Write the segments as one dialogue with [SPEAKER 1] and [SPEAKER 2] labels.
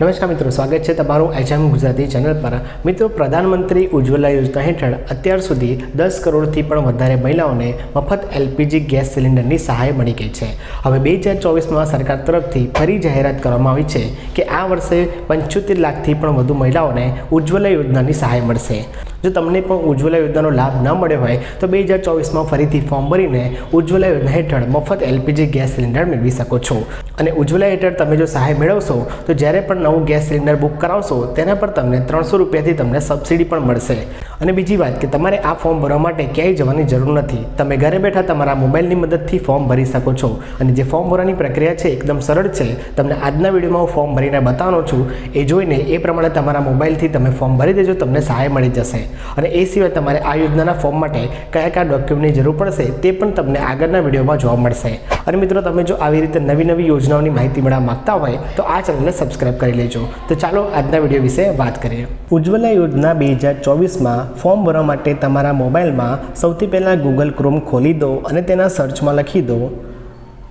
[SPEAKER 1] નમસ્કાર મિત્રો, સ્વાગત છે તમારું એજામ ગુજરાતી ચેનલ પર. મિત્રો, પ્રધાનમંત્રી ઉજ્જવલા યોજના હેઠળ અત્યાર સુધી દસ કરોડથી પણ વધારે મહિલાઓને મફત એલપીજી ગેસ સિલિન્ડરની સહાય મળી ગઈ છે. હવે બે હજાર ચોવીસમાં સરકાર તરફથી ફરી જાહેરાત કરવામાં આવી છે કે આ વર્ષે પંચોતેર લાખથી પણ વધુ મહિલાઓને ઉજ્જવલા યોજનાની સહાય મળશે. જો તમને પણ ઉજ્જવલા યોજનાનો લાભ ન મળ્યો હોય, તો બે હજાર ચોવીસમાં ફરીથી ફોર્મ ભરીને ઉજ્જવલા યોજના હેઠળ મફત એલપીજી ગેસ સિલિન્ડર મેળવી શકો છો. અને ઉજ્જવલા હેઠળ તમે જો સહાય મેળવશો, તો જ્યારે પણ નવું ગેસ સિલિન્ડર બુક કરાવશો, તેના પર તમને ત્રણસો રૂપિયાથી તમને સબસિડી પણ મળશે. અને બીજી વાત કે તમારે આ ફોર્મ ભરવા માટે ક્યાંય જવાની જરૂર નથી. તમે ઘરે બેઠા તમારા મોબાઈલની મદદથી ફોર્મ ભરી શકો છો. અને જે ફોર્મ ભરવાની પ્રક્રિયા છે, એકદમ સરળ છે. તમને આજના વિડીયોમાં હું ફોર્મ ભરીને બતાવવાનો છું. એ જોઈને એ પ્રમાણે તમારા મોબાઈલથી તમે ફોર્મ ભરી દેજો, તમને સહાય મળી જશે. અને એ સિવાય તમારે આ યોજનાના ફોર્મ માટે કયા કયા ડોક્યુમેન્ટની જરૂર પડશે, તે પણ તમને આગળના વિડીયોમાં જોવા મળશે. અને મિત્રો, તમે જો આવી રીતે નવી નવી યોજનાઓની માહિતી મેળવવા માગતા હોય, તો આ ચેનલને સબસ્ક્રાઇબ કરી લેજો. તો ચાલો આજના વીડિયો વિશે વાત કરીએ. ઉજ્જવલા યોજના બે હજાર ચોવીસમાં ફોર્મ ભરવા માટે તમારા મોબાઈલમાં સૌથી પહેલાં ગૂગલ ક્રોમ ખોલી દો અને તેના સર્ચમાં લખી દો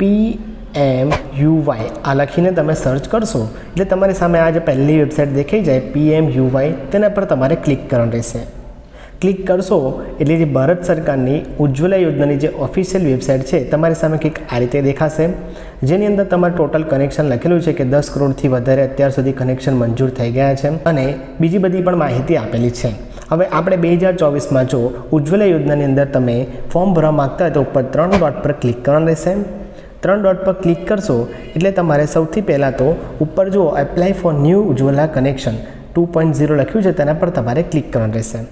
[SPEAKER 1] પી એમ યુ વાય આ લખીને તમે સર્ચ કરશો. એટલે તમારી સામે આ જે પહેલી વેબસાઇટ દેખાઈ જાય પી એમ યુ વાય તેના પર તમારે ક્લિક કરવાનું રહેશે. ક્લિક કરશો એટલે જે ભારત સરકારની ઉજ્જવલા યોજનાની જે ઓફિશિયલ વેબસાઇટ છે, તમારી સામે કંઈક આ રીતે દેખાશે. જેની અંદર તમારે ટોટલ કનેક્શન લખેલું છે કે દસ કરોડથી વધારે અત્યાર સુધી કનેક્શન મંજૂર થઈ ગયા છે અને બીજી બધી પણ માહિતી આપેલી છે. હવે આપણે બે હજાર ચોવીસમાં જો ઉજ્જવલા યોજનાની અંદર તમે ફોર્મ ભરવા માગતા હોય તો ઉપર ત્રણ ડોટ પર ક્લિક કરવાનું રહેશે. ત્રણ ડોટ પર ક્લિક કરશો એટલે તમારે સૌથી પહેલાં તો ઉપર જુઓ apply for new Ujjwala connection two point zero લખ્યું છે તેના પર તમારે ક્લિક કરવાનું રહેશે.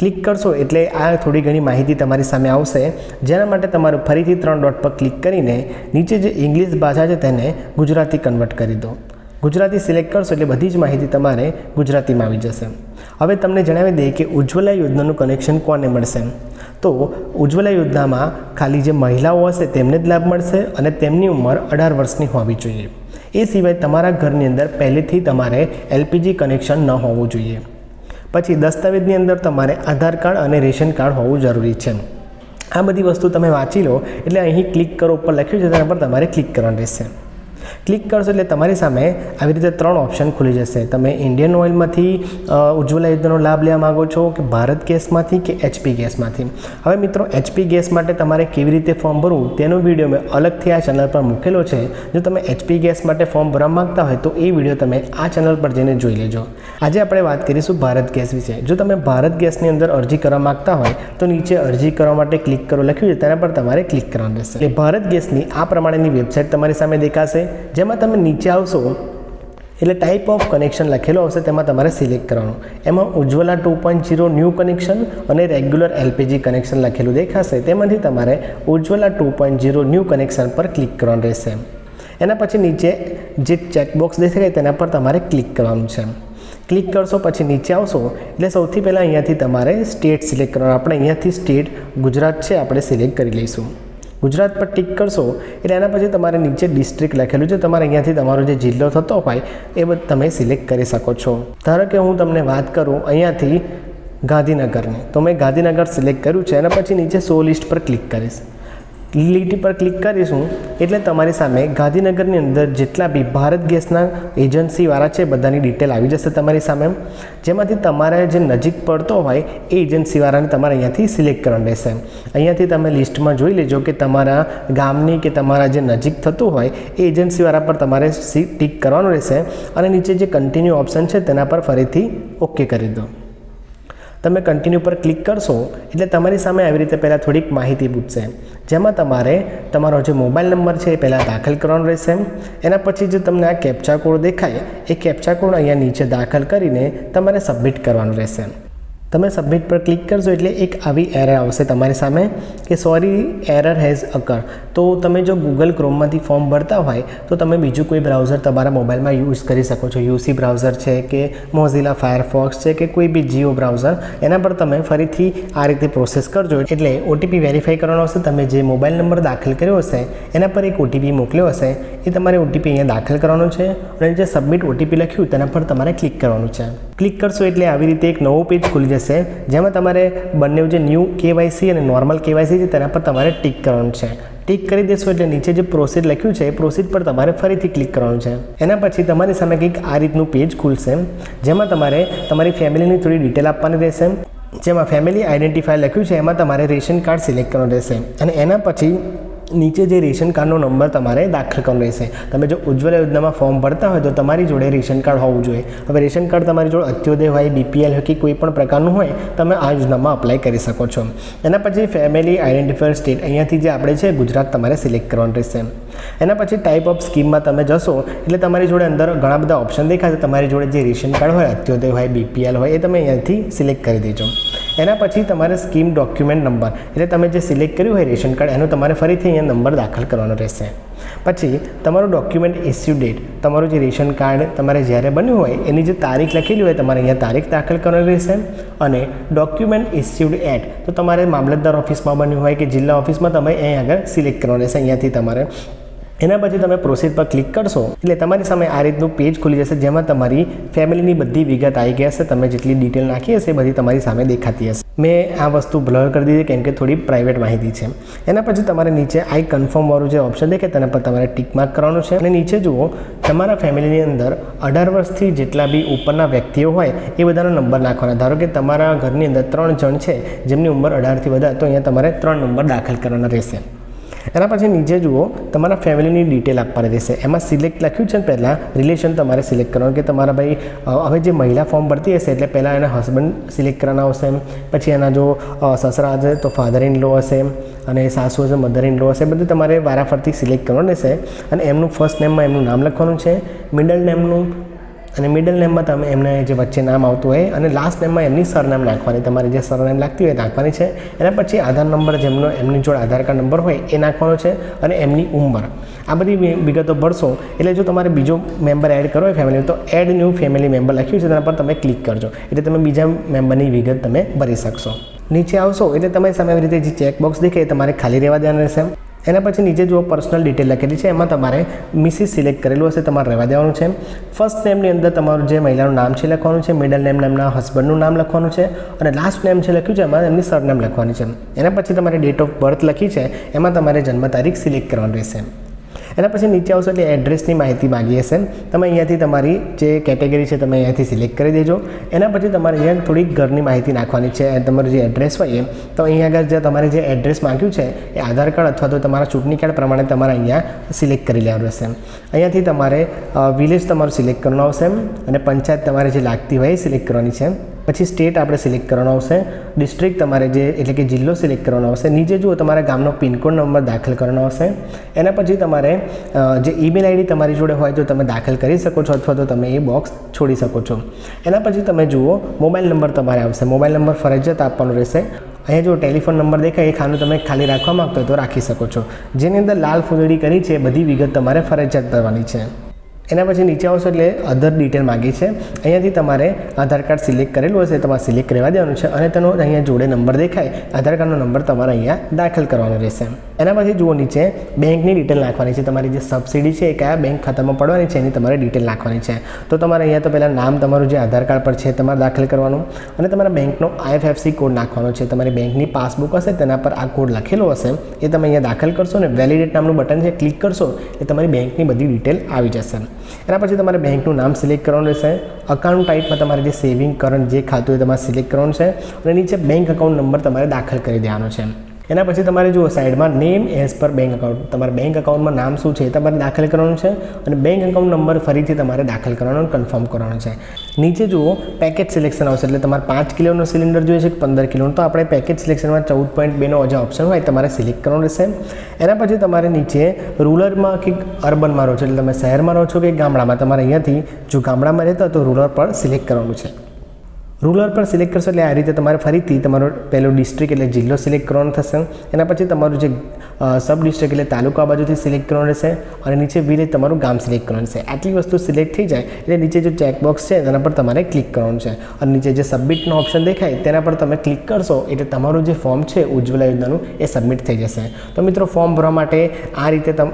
[SPEAKER 1] ક્લિક કરશો એટલે આ થોડી ઘણી માહિતી તમારી સામે આવશે. જેના માટે તમારે ફરીથી ત્રણ ડોટ પર ક્લિક કરીને નીચે જે ઇંગ્લિશ ભાષા છે તેને ગુજરાતી કન્વર્ટ કરી દો. ગુજરાતી સિલેક્ટ કરશો એટલે બધી જ માહિતી તમારે ગુજરાતીમાં આવી જશે. હવે તમને જણાવી દઈએ કે ઉજ્જવલા યોજનાનું કનેક્શન કોને મળશે? તો ઉજ્જવલા યોજનામાં ખાલી જે મહિલાઓ હશે તેમને જ લાભ મળશે અને તેમની ઉંમર અઢાર વર્ષની હોવી જોઈએ. એ સિવાય તમારા ઘરની અંદર પહેલેથી તમારે એલપીજી કનેક્શન ન હોવું જોઈએ. પછી દસ્તાવેજની અંદર તમારે આધાર કાર્ડ અને રેશન કાર્ડ હોવું જરૂરી છે. આ બધી વસ્તુ તમે વાંચી લો, એટલે અહીં ક્લિક કરો, ઉપર લખ્યું છે, તેના પર તમારે ક્લિક કરવાનું રહેશે. ક્લિક કરશો એટલે તમારી સામે આવી રીતે ત્રણ ઓપ્શન ખુલી જશે. તમે ઇન્ડિયન ઓઇલમાંથી ઉજ્જવલા યોજનાનો લાભ લેવા માગો છો કે ભારત ગેસમાંથી કે એચપી ગેસમાંથી? હવે મિત્રો એચપી ગેસ માટે તમારે કેવી રીતે ફોર્મ ભરવું તેનો વીડિયો મેં અલગથી આ ચેનલ પર મૂકેલો છે. જો તમે એચપી ગેસ માટે ફોર્મ ભરવા માગતા હોય તો એ વીડિયો તમે આ ચેનલ પર જઈને જોઈ લેજો. આજે આપણે વાત કરીશું ભારત ગેસ વિશે. જો તમે ભારત ગેસની અંદર અરજી કરવા માગતા હોય તો નીચે અરજી કરવા માટે ક્લિક કરો. લખ્યું છે, તેના પર તમારે ક્લિક કરવાનું રહેશે. એટલે ભારત ગેસની આ પ્રમાણેની વેબસાઇટ તમારી સામે દેખાશે. જેમાં તમે નીચે આવશો, એટલે ટાઈપ ઓફ કનેક્શન લખેલો આવશે તેમાં તમારે સિલેક્ટ કરવાનું. એમાં Ujjwala two point zero new connection અને રેગ્યુલર એલપીજી કનેક્શન લખેલું દેખાશે. તેમાંથી તમારે Ujjwala two point zero new connection પર ક્લિક કરવાનું રહેશે. એના પછી નીચે જે ચેકબોક્સ દેખાય તેના પર તમારે ક્લિક કરવાનું છે. ક્લિક કરશો પછી નીચે આવશો, એટલે સૌથી પહેલાં અહીંયાથી તમારે સ્ટેટ સિલેક્ટ કરવાનું. આપણે અહીંયાથી સ્ટેટ ગુજરાત છે, આપણે સિલેક્ટ કરી લઈશું. ગુજરાત પર ટિક કરશો, એટલે એના પછી તમારે નીચે ડિસ્ટ્રિક્ટ લખેલું છે. તમારે અહીંયાથી તમારો જે જિલ્લો થતો હોય, એ બધું તમે સિલેક્ટ કરી શકો છો. ધારો કે હું તમને વાત કરું અહીંયાથી ગાંધીનગરની. તો મેં ગાંધીનગર સિલેક્ટ કર્યું છે, એના પછી નીચે સો લિસ્ટ પર ક્લિક કરીશ. લીટી પર ક્લિક કરીશું એટલે તમારી સામે ગાંધીનગરની અંદર જેટલા બી ભારત ગેસના એજન્સીવાળા છે, બધાની ડિટેલ આવી જશે તમારી સામે. જેમાંથી તમારે જે નજીક પડતો હોય એ એજન્સીવાળાને તમારે અહીંયાથી સિલેક્ટ કરવાનું રહેશે. અહીંયાથી તમે લિસ્ટમાં જોઈ લેજો કે તમારા ગામની કે તમારા જે નજીક થતું હોય એ એજન્સીવાળા પર તમારે સી ટીક કરવાનું રહેશે અને નીચે જે કન્ટિન્યુ ઓપ્શન છે તેના પર ફરીથી ઓકે કરી દો. તમે કન્ટિન્યુ પર ક્લિક કરશો, એટલે તમારી સામે આવી રીતે પહેલાં થોડીક માહિતી પૂછશે. જેમાં તમારે તમારો જે મોબાઈલ નંબર છે એ પહેલાં દાખલ કરવાનો રહેશે. એના પછી જે તમને આ કેપ્ચા કોડ દેખાય, એ કેપ્ચા કોડ અહીંયા નીચે દાખલ કરીને તમારે સબમિટ કરવાનું રહેશે. તમે સબમિટ પર ક્લિક કરશો એટલે એક આવી એરર આવશે તમારી સામે કે સોરી એરર હેઝ અકર તો તમે જો ગૂગલ ક્રોમમાંથી ફોર્મ ભરતા હોય, તો તમે બીજું કોઈ બ્રાઉઝર તમારા મોબાઈલમાં યુઝ કરી શકો છો. યુસી બ્રાઉઝર છે કે મોઝિલા ફાયરફોક્સ છે કે કોઈ બી જીઓ બ્રાઉઝર એના પર તમે ફરીથી આ રીતે પ્રોસેસ કરજો. એટલે ઓટીપી વેરીફાઈ કરવાનો હશે, તમે જે મોબાઈલ નંબર દાખલ કર્યો હશે, એના પર એક ઓટીપી મોકલ્યો હશે, એ તમારે ઓટીપી અહીંયા દાખલ કરવાનો છે. અને જે સબમિટ ઓટીપી લખ્યું, તેના પર તમારે ક્લિક કરવાનું છે. ક્લિક કરશો એટલે આવી રીતે એક નવો પેજ ખુલી જશે. રહેશે જેમાં તમારે બંને જે ન્યૂ કેવાયસી અને નોર્મલ કેવાયસી છે તેના પર તમારે ટીક કરવાનું છે. ટીક કરી દેશો એટલે નીચે જે પ્રોસીડ લખ્યું છે, એ પ્રોસીડ પર તમારે ફરીથી ક્લિક કરવાનું છે. એના પછી તમારી સામે કંઈક આ રીતનું પેજ ખુલશે, જેમાં તમારે તમારી ફેમિલીની થોડી ડિટેલ આપવાની રહેશે. જેમાં ફેમિલી આઈડેન્ટિફાય લખ્યું છે, એમાં તમારે રેશન કાર્ડ સિલેક્ટ કરવાનું રહેશે. અને એના પછી નીચે જે રેશન કાર્ડનો નંબર તમારે દાખલ કરવાનો રહેશે. તમે જો ઉજ્જવલા યોજનામાં ફોર્મ ભરતા હોય તો તમારી જોડે રેશન કાર્ડ હોવું જોઈએ. હવે રેશન કાર્ડ તમારી જોડે અત્યોદય હોય બીપીએલ હોય કે કોઈ પણ પ્રકારનું હોય, તમે આ યોજનામાં અપ્લાય કરી શકો છો. એના પછી ફેમિલી આઈડેન્ટિફાયર સ્ટેટ અહીંયાથી જે આપણે છે ગુજરાત તમારે સિલેક્ટ કરવાનું રહેશે. એના પછી ટાઈપ ઓફ સ્કીમમાં તમે જશો, એટલે તમારી જોડે અંદર ઘણા બધા ઓપ્શન દેખાશે. તમારી જોડે જે રેશન કાર્ડ હોય અત્યોદય હોય બીપીએલ હોય, એ તમે અહીંયાથી સિલેક્ટ કરી દેજો. એના પછી તમારે સ્કીમ ડોક્યુમેન્ટ નંબર એટલે તમે જે સિલેક્ટ કર્યું હોય રેશન કાર્ડ, એનો તમારે ફરીથી અહીંયા નંબર દાખલ કરવાનો રહેશે. પછી તમારું ડોક્યુમેન્ટ ઇસ્યુ ડેટ તમારું જે રેશન કાર્ડ તમારે જ્યારે બન્યું હોય, એની જે તારીખ લખેલી હોય, તમારે અહીંયા તારીખ દાખલ કરવાની રહેશે. અને ડોક્યુમેન્ટ ઇસ્યુડ એટ તો તમારે મામલતદાર ઓફિસમાં બન્યું હોય કે જિલ્લા ઓફિસમાં તમે અહીં આગળ સિલેક્ટ કરવાનું રહેશે. અહીંયાથી તમારે એના પછી તમે પ્રોસીડ પર ક્લિક કરશો. એટલે તમારી સામે આ રીતનું પેજ ખુલી જશે, જેમાં તમારી ફેમિલીની બધી વિગત આવી ગઈ હશે. તમે જેટલી ડિટેલ નાખી હશે બધી તમારી સામે દેખાતી હશે. મેં આ વસ્તુ બ્લર કરી દીધી, કેમ કે થોડી પ્રાઇવેટ માહિતી છે. એના પછી તમારે નીચે આઈ કન્ફર્મ વાળું જે ઓપ્શન દેખે તેના પર તમારે ટિક માર્ક કરવાનું છે. અને નીચે જુઓ, તમારા ફેમિલીની અંદર અઢાર વર્ષથી જેટલા બી ઉપરના વ્યક્તિઓ હોય, એ બધાનો નંબર નાખવાના. ધારો કે તમારા ઘરની અંદર ત્રણ જણ છે, જેમની ઉંમર અઢારથી વધારે, તો અહીંયા તમારે ત્રણ નંબર દાખલ કરવાના રહેશે. એના પછી નીચે જુઓ, તમારા ફેમિલીની ડિટેલ આપવાની રહેશે. એમાં સિલેક્ટ લખ્યું છે ને પહેલાં રિલેશન તમારે સિલેક્ટ કરવાનું કે તમારા ભાઈ હવે જે મહિલા ફોર્મ ભરતી હશે એટલે પહેલાં એના હસબન્ડ સિલેક્ટ કરવાના આવશે પછી એના જો સસરા હશે તો ફાધર ઇન લો હશે, અને સાસુ હશે મધર ઇન લો હશે, બધું તમારે વારાફરતી સિલેક્ટ કરવાનું રહેશે. અને એમનું ફર્સ્ટ નેમમાં એમનું નામ લખવાનું છે. મિડલ નેમનું અને મિડલ નેમમાં તમે એમને જે વચ્ચે નામ આવતું હોય અને લાસ્ટ નેમમાં એમની સરનામ નાખવાની, તમારી જે સરનામ લાગતી હોય નાખવાની છે. એના પછી આધાર નંબર જેમનો, એમની જોડે આધાર કાર્ડ નંબર હોય એ નાખવાનો છે અને એમની ઉંમર. આ બધી વિગતો ભરશો, એટલે જો તમારે બીજો મેમ્બર એડ કરવો હોય ફેમિલી તો એડ ન્યૂ ફેમિલી મેમ્બર લખ્યું છે, તેના પર તમે ક્લિક કરજો. એટલે તમે બીજા મેમ્બરની વિગત તમે ભરી શકશો. નીચે આવશો, એટલે તમારી સામે આવી રીતે જે ચેકબોક્સ દેખાય એ તમારે ખાલી રહેવા દેવાનું રહેશે. એના પછી નીચે જુઓ પર્સનલ ડિટેલ લખેલી છે. એમાં તમારે મિસિસ સિલેક્ટ કરેલું હશે, તમારે રહેવા દેવાનું છે. ફર્સ્ટ નેમની અંદર તમારું જે મહિલાનું નામ છે લખવાનું છે મિડલ નેમ એમના હસબન્ડનું નામ લખવાનું છે અને લાસ્ટ નેમ છે લખ્યું છે એમાં એમની સરનેમ લખવાની છે. એના પછી તમારે ડેટ ઓફ બર્થ લખી છે, એમાં તમારે જન્મ તારીખ સિલેક્ટ કરવાની રહેશે. એના પછી નીચે આવશો એટલે એડ્રેસની માહિતી માગી હશે. તમે અહીંયાથી તમારી જે કેટેગરી છે તમે અહીંયાથી સિલેક્ટ કરી દેજો. એના પછી તમારે અહીંયા થોડીક ઘરની માહિતી નાખવાની છે તમારું જે એડ્રેસ હોય તો અહીંયા આગળ જે તમારે જે એડ્રેસ માંગ્યું છે એ આધાર કાર્ડ અથવા તો તમારા ચૂંટણી કાર્ડ પ્રમાણે તમારે અહીંયા સિલેક્ટ કરી લેવાનું રહેશે અહીંયાથી તમારે વિલેજ તમારું સિલેક્ટ કરવાનું આવશે અને પંચાયત તમારે જે લાગતી હોય એ સિલેક્ટ કરવાની છે. પછી સ્ટેટ આપણે સિલેક્ટ કરવાનો આવશે. ડિસ્ટ્રિક્ટ તમારે જે, એટલે કે જિલ્લો સિલેક્ટ કરવાનો આવશે. નીચે જુઓ, તમારા ગામનો પિનકોડ નંબર દાખલ કરવાનો આવશે. એના પછી તમારે જે ઈમેલ આઈડી તમારી જોડે હોય તો તમે દાખલ કરી શકો છો અથવા તો તમે એ બોક્સ છોડી શકો છો. એના પછી તમે જુઓ, મોબાઈલ નંબર તમારે આવશે. મોબાઈલ નંબર ફરજિયાત આપવાનો રહેશે. અહીંયા જો ટેલિફોન નંબર દેખાય, એ ખાનું તમે ખાલી રાખવા માગતો તો રાખી શકો છો. જેની અંદર લાલ ફૂદડી કરી છે બધી વિગત તમારે ફરજિયાત કરવાની છે. એના પછી નીચે આવશો એટલે અધર ડિટેલ માગી છે. અહીંયાથી તમારે આધાર કાર્ડ સિલેક્ટ કરેલું હશે, તમારે સિલેક્ટ કરવા દેવાનું છે અને તેનો અહીંયા જોડે નંબર દેખાય. આધાર કાર્ડનો નંબર તમારે અહીંયા દાખલ કરવાનો રહેશે. એના પછી જુઓ નીચે બેંકની ડિટેલ નાખવાની છે. તમારી જે સબસિડી છે એ કયા બેંક ખાતામાં પડવાની છે એની તમારે ડિટેલ નાખવાની છે. તો તમારે અહીંયા તો પહેલાં નામ, તમારું જે આધાર કાર્ડ પર છે તમારે દાખલ કરવાનું અને તમારા બેંકનો આઈએફએફસી કોડ નાખવાનો છે. તમારી બેંકની પાસબુક હશે, તેના પર આ કોડ લખેલો હશે. એ તમે અહીંયા દાખલ કરશો ને વેલિડેટ નામનું બટન છે ક્લિક કરશો, એ તમારી બેંકની બધી ડિટેલ આવી જશે. એના પછી તમારે બેંકનું નામ સિલેક્ટ કરવાનું રહેશે. અકાઉન્ટ ટાઈપમાં તમારે જે સેવિંગ કરંટ જે ખાતું હોય તમારે સિલેક્ટ કરવાનું છે. અને નીચે બેંક અકાઉન્ટ નંબર તમારે દાખલ કરી દેવાનો છે. એના પછી તમારે જુઓ, સાઈડમાં name as per bank account તમારે બેંક અકાઉન્ટમાં નામ શું છે એ તમારે દાખલ કરવાનું છે અને બેંક અકાઉન્ટ નંબર ફરીથી તમારે દાખલ કરવાનો કન્ફર્મ કરવાનો છે. નીચે જુઓ પેકેજ સિલેક્શન આવશે એટલે તમારે પાંચ કિલોનો સિલિન્ડર જોઈએ છે કે પંદર કિલોનો. તો આપણે પેકેજ સિલેક્શનમાં ચૌદ પોઈન્ટ બેનો જે ઓપ્શન હોય તમારે સિલેક્ટ કરવાનું રહેશે. એના પછી તમારે નીચે રૂરલમાં કે અર્બનમાં રહો છો. એટલે તમે શહેરમાં રહો છો કે ગામડામાં. તમારે અહીંયાથી જો ગામડામાં રહેતા તો રૂરલ પર સિલેક્ટ કરવાનું છે. રૂરલ પર સિલેક્ટ કરશો એટલે આ રીતે તમારે ફરીથી તમારો પહેલો ડિસ્ટ્રિક્ટ એટલે જિલ્લો સિલેક્ટ કરવાનો થશે. એના પછી તમારું જે સબ ડિસ્ટ્રિક્ટ એટલે તાલુકા બાજુથી સિલેક્ટ કરવાનું રહેશે અને નીચે વિલેજ તમારું ગામ સિલેક્ટ કરવાનું છે આટલી વસ્તુ સિલેક્ટ થઈ જાય એટલે નીચે જે ચેકબોક્સ છે તેના પર તમારે ક્લિક કરવાનું છે. અને નીચે જે સબમિટનો ઓપ્શન દેખાય તેના પર તમે ક્લિક કરશો એટલે તમારું જે ફોર્મ છે ઉજ્જવલા યોજનાનું એ સબમિટ થઈ જશે. તો મિત્રો ફોર્મ ભરવા માટે આ રીતે તમ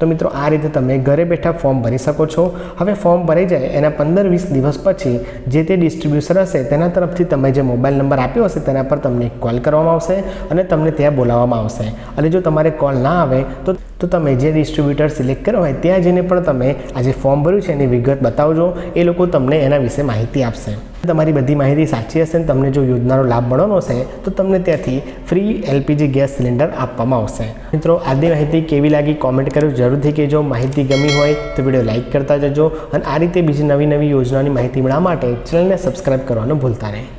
[SPEAKER 1] તો મિત્રો, આ રીતે તમે ઘરે બેઠા ફોર્મ ભરી શકો છો. હવે ફોર્મ ભરાઈ જાય, એના પંદર વીસ દિવસ પછી જે તે ડિસ્ટ્રીબ્યુટર હશે, તેના તરફથી તમે જે મોબાઈલ નંબર આપ્યો હશે, તેના પર તમને કોલ કરવામાં આવશે અને તમને ત્યાં બોલાવવામાં આવશે. અને જો તમારે કોલ ના આવે, તો તો તમે જે ડિસ્ટ્રીબ્યુટર સિલેક્ટ કર્યો હોય, ત્યાં જઈને પણ તમે આ જે ફોર્મ ભર્યું છે, એની વિગત બતાવજો. એ લોકો તમને એના વિશે માહિતી આપશે. તમારી બધી માહિતી સાચી હશે ને તમને જો યોજનાનો લાભ મળવાનો હશે, તો તમને ત્યાંથી ફ્રી એલપીજી ગેસ સિલિન્ડર આપવામાં આવશે. મિત્રો આજની માહિતી કેવી લાગી કોમેન્ટ કરો જરૂરથી કહેજો. માહિતી ગમી હોય તો વીડિયો લાઇક કરતા જજો. અને આ રીતે બીજી નવી નવી યોજનાની માહિતી મેળવવા માટે ચેનલને સબસ્ક્રાઈબ કરવાનું ભૂલતા નહીં.